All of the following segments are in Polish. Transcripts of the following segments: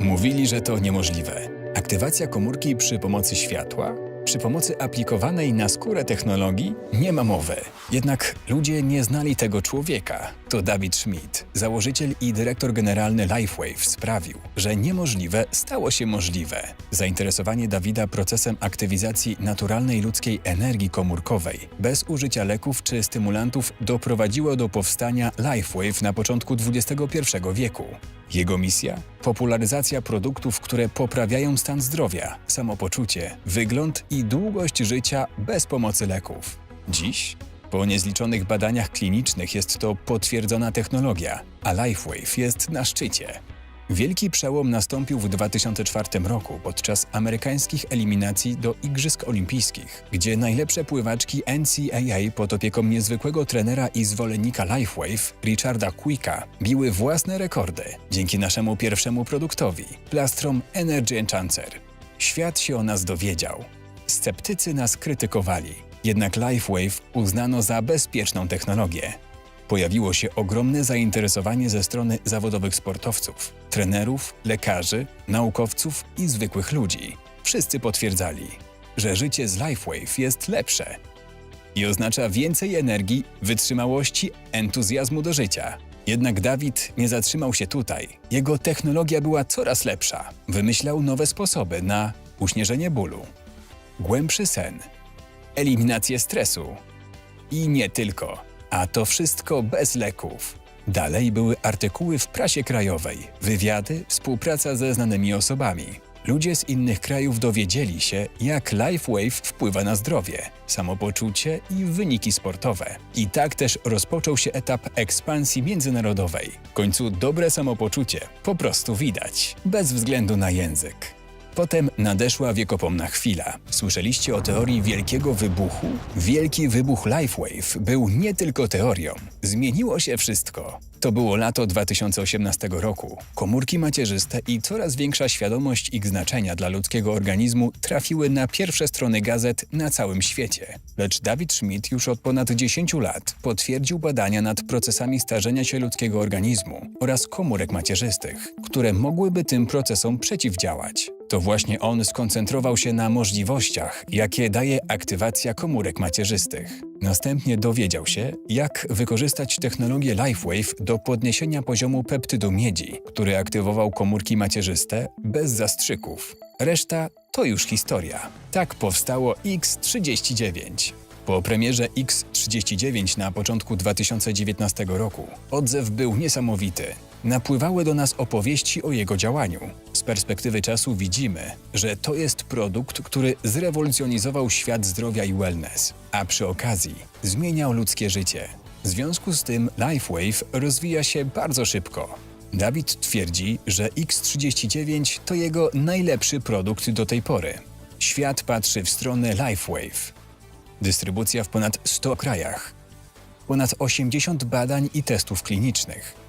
Mówili, że to niemożliwe. Aktywacja komórki przy pomocy światła? Przy pomocy aplikowanej na skórę technologii? Nie ma mowy. Jednak ludzie nie znali tego człowieka. To David Schmidt, założyciel i dyrektor generalny LifeWave sprawił, że niemożliwe stało się możliwe. Zainteresowanie Dawida procesem aktywizacji naturalnej ludzkiej energii komórkowej bez użycia leków czy stymulantów doprowadziło do powstania LifeWave na początku XXI wieku. Jego misja? Popularyzacja produktów, które poprawiają stan zdrowia, samopoczucie, wygląd i długość życia bez pomocy leków. Dziś, po niezliczonych badaniach klinicznych, jest to potwierdzona technologia, a LifeWave jest na szczycie. Wielki przełom nastąpił w 2004 roku podczas amerykańskich eliminacji do Igrzysk Olimpijskich, gdzie najlepsze pływaczki NCAA pod opieką niezwykłego trenera i zwolennika LifeWave, Richarda Quicka, biły własne rekordy dzięki naszemu pierwszemu produktowi, plastrom Energy Enchancer. Świat się o nas dowiedział. Sceptycy nas krytykowali, jednak LifeWave uznano za bezpieczną technologię. Pojawiło się ogromne zainteresowanie ze strony zawodowych sportowców, trenerów, lekarzy, naukowców i zwykłych ludzi. Wszyscy potwierdzali, że życie z LifeWave jest lepsze i oznacza więcej energii, wytrzymałości, entuzjazmu do życia. Jednak Dawid nie zatrzymał się tutaj. Jego technologia była coraz lepsza. Wymyślał nowe sposoby na uśnieżenie bólu, głębszy sen, eliminację stresu i nie tylko. A to wszystko bez leków. Dalej były artykuły w prasie krajowej, wywiady, współpraca ze znanymi osobami. Ludzie z innych krajów dowiedzieli się, jak LifeWave wpływa na zdrowie, samopoczucie i wyniki sportowe. I tak też rozpoczął się etap ekspansji międzynarodowej. W końcu dobre samopoczucie po prostu widać, bez względu na język. Potem nadeszła wiekopomna chwila. Słyszeliście o teorii wielkiego wybuchu? Wielki wybuch LifeWave był nie tylko teorią. Zmieniło się wszystko. To było lato 2018 roku. Komórki macierzyste i coraz większa świadomość ich znaczenia dla ludzkiego organizmu trafiły na pierwsze strony gazet na całym świecie. Lecz David Schmidt już od ponad 10 lat potwierdził badania nad procesami starzenia się ludzkiego organizmu oraz komórek macierzystych, które mogłyby tym procesom przeciwdziałać. To właśnie on skoncentrował się na możliwościach, jakie daje aktywacja komórek macierzystych. Następnie dowiedział się, jak wykorzystać technologię LifeWave do podniesienia poziomu peptydu miedzi, który aktywował komórki macierzyste bez zastrzyków. Reszta to już historia. Tak powstało X39. Po premierze X39 na początku 2019 roku odzew był niesamowity. Napływały do nas opowieści o jego działaniu. Perspektywy czasu widzimy, że to jest produkt, który zrewolucjonizował świat zdrowia i wellness, a przy okazji zmieniał ludzkie życie. W związku z tym LifeWave rozwija się bardzo szybko. Dawid twierdzi, że X39 to jego najlepszy produkt do tej pory. Świat patrzy w stronę LifeWave. Dystrybucja w ponad 100 krajach. Ponad 80 badań i testów klinicznych.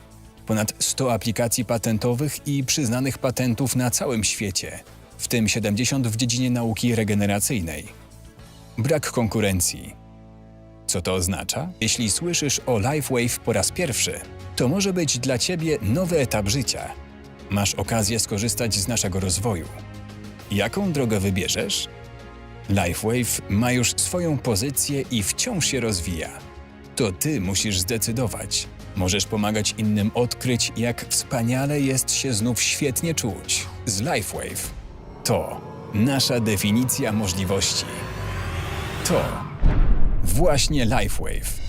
Ponad 100 aplikacji patentowych i przyznanych patentów na całym świecie, w tym 70 w dziedzinie nauki regeneracyjnej. Brak konkurencji. Co to oznacza? Jeśli słyszysz o LifeWave po raz pierwszy, to może być dla Ciebie nowy etap życia. Masz okazję skorzystać z naszego rozwoju. Jaką drogę wybierzesz? LifeWave ma już swoją pozycję i wciąż się rozwija. To ty musisz zdecydować. Możesz pomagać innym odkryć, jak wspaniale jest się znów świetnie czuć. Z LifeWave. To nasza definicja możliwości. To właśnie LifeWave.